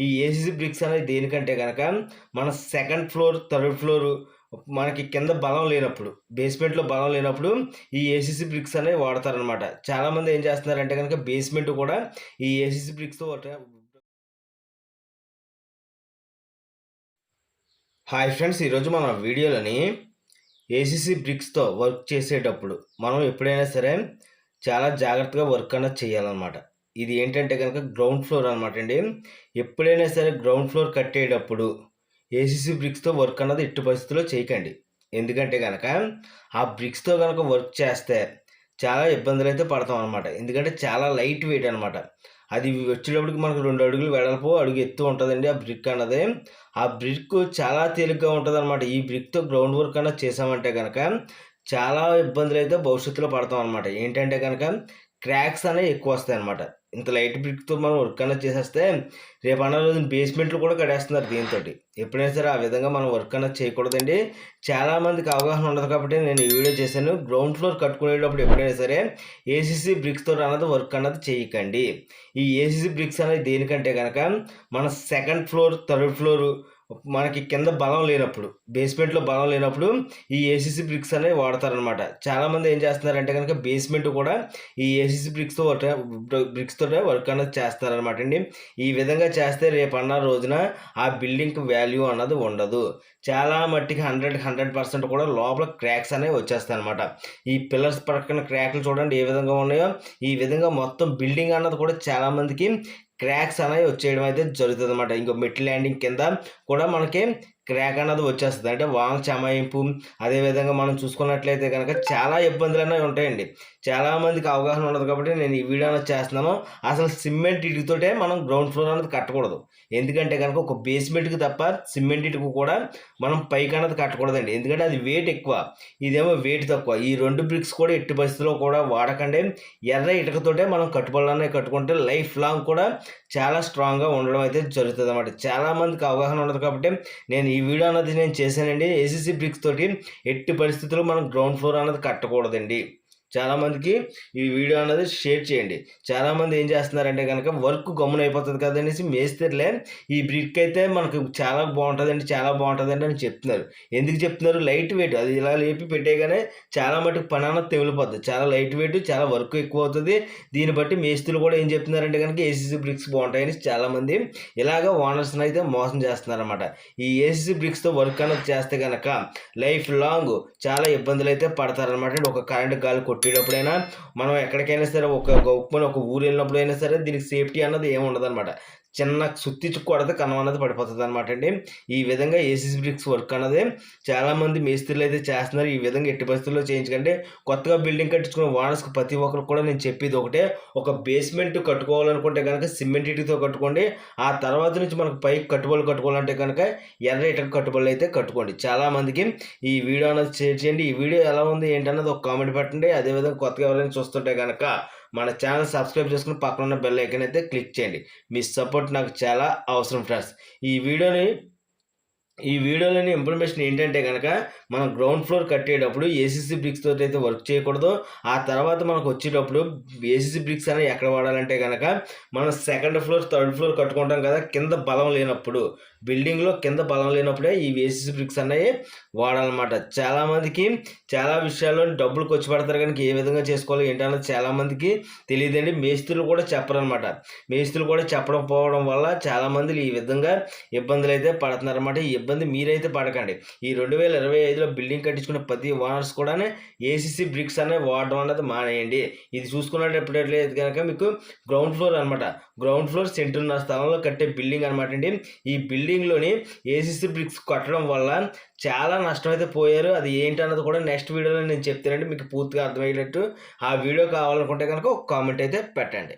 ఈ ACC bricks అనేది దేనికంటే కనుక మన సెకండ్ ఫ్లోర్ థర్డ్ ఫ్లోర్ మనకి కింద బలం లేనప్పుడు బేస్మెంట్లో బలం లేనప్పుడు ఈ ఏసీసీ బ్రిక్స్ అనేవి వాడతారనమాట చాలామంది ఏం చేస్తున్నారంటే కనుక బేస్మెంట్ కూడా ఈ ఏసీసీ బ్రిక్స్తో హాయ్ ఫ్రెండ్స్ ఈరోజు మన వీడియోలోని ఏసీసీ బ్రిక్స్తో వర్క్ చేసేటప్పుడు మనం ఎప్పుడైనా సరే చాలా జాగ్రత్తగా వర్క్ అన్నది చేయాలన్నమాట. ఇది ఏంటంటే కనుక గ్రౌండ్ ఫ్లోర్ అనమాట అండి. ఎప్పుడైనా సరే గ్రౌండ్ ఫ్లోర్ కట్టేటప్పుడు ఏసీసీ బ్రిక్స్తో వర్క్ అన్నది ఎట్టి పరిస్థితుల్లో చేయకండి. ఎందుకంటే కనుక ఆ బ్రిక్స్తో కనుక వర్క్ చేస్తే చాలా ఇబ్బందులు అయితే పడతాం అనమాట ఎందుకంటే చాలా లైట్ వెయిట్ అనమాట అది వచ్చేటప్పటికి మనకు రెండు అడుగులు వెడల్పు అడుగు ఎత్తు ఉంటుందండి ఆ బ్రిక్ అన్నది. ఆ బ్రిక్ చాలా తేలిగ్గా ఉంటుంది అనమాట ఈ బ్రిక్తో గ్రౌండ్ వర్క్ అన్నది చేసామంటే కనుక చాలా ఇబ్బందులు అయితే భవిష్యత్తులో పడతాం అనమాట ఏంటంటే కనుక క్రాక్స్ అనేవి ఎక్కువ వస్తాయి అనమాట ఇంత లైట్ బ్రిక్తో మనం వర్క్ అన్నది చేసేస్తే రేపు అన్న రోజు బేస్మెంట్లు కూడా కడేస్తున్నారు దీంతో ఎప్పుడైనా సరే ఆ విధంగా మనం వర్క్ అన్నది చేయకూడదండి చాలామందికి అవగాహన ఉండదు కాబట్టి నేను ఈ వీడియో చేశాను. గ్రౌండ్ ఫ్లోర్ కట్టుకునేటప్పుడు ఎప్పుడైనా సరే ఏసీసీ బ్రిక్స్తో అన్నది వర్క్ అన్నది చేయకండి. ఈ ఏసీసీ బ్రిక్స్ అనేది దేనికంటే కనుక మన సెకండ్ ఫ్లోర్ థర్డ్ ఫ్లోర్ మనకి కింద బలం లేనప్పుడు బేస్మెంట్లో బలం లేనప్పుడు ఈ ఏసీసీ బ్రిక్స్ అనేవి వాడతారనమాట చాలామంది ఏం చేస్తున్నారంటే కనుక బేస్మెంట్ కూడా ఈ ఏసీసీ బ్రిక్స్తో వర్క్ బ్రిక్స్తో వర్క్ అనేది చేస్తారనమాట అండి. ఈ విధంగా చేస్తే రేపు అన్న రోజున ఆ బిల్డింగ్కి వాల్యూ అన్నది ఉండదు. చాలా మట్టికి హండ్రెడ్ హండ్రెడ్ పర్సెంట్ కూడా లోపల క్రాక్స్ అనేవి వచ్చేస్తాయి అనమాట ఈ పిల్లర్స్ పక్కన క్రాక్లు చూడండి ఏ విధంగా ఉన్నాయో. ఈ విధంగా మొత్తం బిల్డింగ్ అన్నది కూడా చాలామందికి క్రాక్స్ అనేవి వచ్చేయడం అయితే జరుగుతుంది అనమాట ఇంకో మెట్ ల్యాండింగ్ కింద కూడా మనకి క్రాక్ అన్నది వచ్చేస్తుంది. అంటే వాంగ్ చమాయింపు అదేవిధంగా మనం చూసుకున్నట్లయితే కనుక చాలా ఇబ్బందులు అనేవి ఉంటాయండి చాలామందికి అవగాహన ఉండదు కాబట్టి నేను ఈ వీడియో అనేది చేస్తున్నాను. అసలు సిమెంట్ ఇటుతోటే మనం గ్రౌండ్ ఫ్లోర్ అనేది కట్టకూడదు. ఎందుకంటే కనుక ఒక బేస్మెంట్కి తప్ప సిమెంట్ ఇటుకు కూడా మనం పైకి అన్నది కట్టకూడదండి. ఎందుకంటే అది వెయిట్ ఎక్కువ. ఇదేమో వెయిట్ తక్కువ. ఈ రెండు బ్రిక్స్ కూడా ఎట్టి పరిస్థితుల్లో కూడా వాడకండి. ఎర్ర ఇటుకతోటే మనం కట్టుబడాలనే కట్టుకుంటే లైఫ్ లాంగ్ కూడా చాలా స్ట్రాంగ్గా ఉండడం అయితే జరుగుతుంది అన్నమాట చాలామందికి అవగాహన ఉండదు కాబట్టి నేను ఈ వీడియో అన్నది నేను చేశానండి. ఏసీసీ బ్రిక్స్ తోటి ఎట్టి పరిస్థితుల్లో మనం గ్రౌండ్ ఫ్లోర్ అన్నది కట్టకూడదండి. చాలామందికి ఈ వీడియో అనేది షేర్ చేయండి. చాలామంది ఏం చేస్తున్నారంటే కనుక వర్క్ గమ్మున అయిపోతుంది కదనేసి మేస్తేలే ఈ బ్రిక్ అయితే మనకు చాలా బాగుంటుందండి చాలా బాగుంటుందండి అని చెప్తున్నారు. ఎందుకు చెప్తున్నారు? Light weight. అది ఇలా లేపి పెట్టేగానే చాలా మటుకు పని అన్నది చాలా లైట్ వెయిట్ చాలా వర్క్ ఎక్కువ అవుతుంది దీన్ని బట్టి మేస్తులు కూడా ఏం చెప్తున్నారంటే కనుక ఏసీసీ బ్రిక్స్ బాగుంటాయని చాలామంది ఇలాగ ఓనర్స్ని అయితే మోసం చేస్తున్నారన్నమాట. ఈ ఏసీసీ బ్రిక్స్తో వర్క్ అనేది చేస్తే కనుక లైఫ్ లాంగ్ చాలా ఇబ్బందులు అయితే పడతారనమాట ఒక కరెంట్ గాలి కొట్టేటప్పుడైనా మనం ఎక్కడికైనా సరే ఒక గొప్పని ఒక ఊరు వెళ్ళినప్పుడైనా సరే దీనికి సేఫ్టీ అన్నది ఏమి ఉండదు అనమాట చిన్న సుత్తిచ్చు కొడితే కన్నం అన్నది పడిపోతుంది అనమాట అండి. ఈ విధంగా ఏసీసీ బ్రిక్స్ వర్క్ అన్నది చాలామంది మేస్త్రీలు అయితే చేస్తున్నారు. ఈ విధంగా ఎట్టి పరిస్థితుల్లో చేయించకంటే కొత్తగా బిల్డింగ్ కట్టించుకున్న ఓనర్స్కి ప్రతి ఒక్కరు కూడా నేను చెప్పేది ఒకటే. ఒక బేస్మెంట్ కట్టుకోవాలనుకుంటే కనుక సిమెంట్ ఇటుతో కట్టుకోండి. ఆ తర్వాత నుంచి మనకు పైకి కట్టుబడులు కట్టుకోవాలంటే కనుక ఎర్ర ఇటుక కట్టుబడులు అయితే కట్టుకోండి. చాలామందికి ఈ వీడియో అన్నది షేర్ చేయండి. ఈ వీడియో ఎలా ఉంది ఏంటన్నది ఒక కామెంట్ పెట్టండి. అదేవిధంగా కొత్తగా ఎవరైనా చూస్తుంటే కనుక మన ఛానల్ సబ్స్క్రైబ్ చేసుకుని పక్కన ఉన్న బెల్ ఐకన్ అయితే క్లిక్ చేయండి. మీ సపోర్ట్ నాకు చాలా అవసరం ఫ్రెండ్స్. ఈ వీడియోని ఈ వీడియోలోని ఇన్ఫర్మేషన్ ఏంటంటే కనుక మనం గ్రౌండ్ ఫ్లోర్ కట్టేటప్పుడు ఏసీసీ బ్రిక్స్ తోటి అయితే వర్క్ చేయకూడదు. ఆ తర్వాత మనకు వచ్చేటప్పుడు ఏసీసీ బ్రిక్స్ అనేవి ఎక్కడ వాడాలంటే కనుక మనం సెకండ్ ఫ్లోర్ థర్డ్ ఫ్లోర్ కట్టుకుంటాం కదా కింద బలం లేనప్పుడు బిల్డింగ్లో కింద బలం లేనప్పుడే ఈ ఏసీసీ బ్రిక్స్ అనేవి వాడాలన్నమాట. చాలామందికి చాలా విషయాల్లో డబ్బులు ఖర్చు పెడతారు కనుక ఏ విధంగా చేసుకోవాలి ఏంటన్నది చాలామందికి తెలియదండి. మేస్త్రులు కూడా చెప్పరనమాట మేస్త్రులు కూడా చెప్పడం పోవడం వల్ల చాలామంది ఈ విధంగా ఇబ్బందులు అయితే పడుతున్నారన్నమాట. ఈ ఇబ్బంది మీరైతే పడకండి. ఈ రెండు వేల ఇరవై ఐదులో బిల్డింగ్ కట్టించుకున్న ప్రతి ఓనర్స్ కూడా ఏసీసీ బ్రిక్స్ అనేవి వాడడం అనేది మానేయండి. ఇది చూసుకున్నట్టయితే కనుక మీకు గ్రౌండ్ ఫ్లోర్ అనమాట గ్రౌండ్ ఫ్లోర్ సెంటర్ స్థలంలో కట్టే బిల్డింగ్ అనమాట అండి. ఈ బిల్డింగ్లోని ఏసీసీ బ్రిక్స్ కట్టడం వల్ల చాలా నష్టం అయితే పోయారు. అది ఏంటన్నది కూడా నెక్స్ట్ వీడియోలో నేను చెప్తానండి. మీకు పూర్తిగా అర్థమయ్యేటట్టు. ఆ వీడియో కావాలనుకుంటే కనుక ఒక కామెంట్ అయితే పెట్టండి.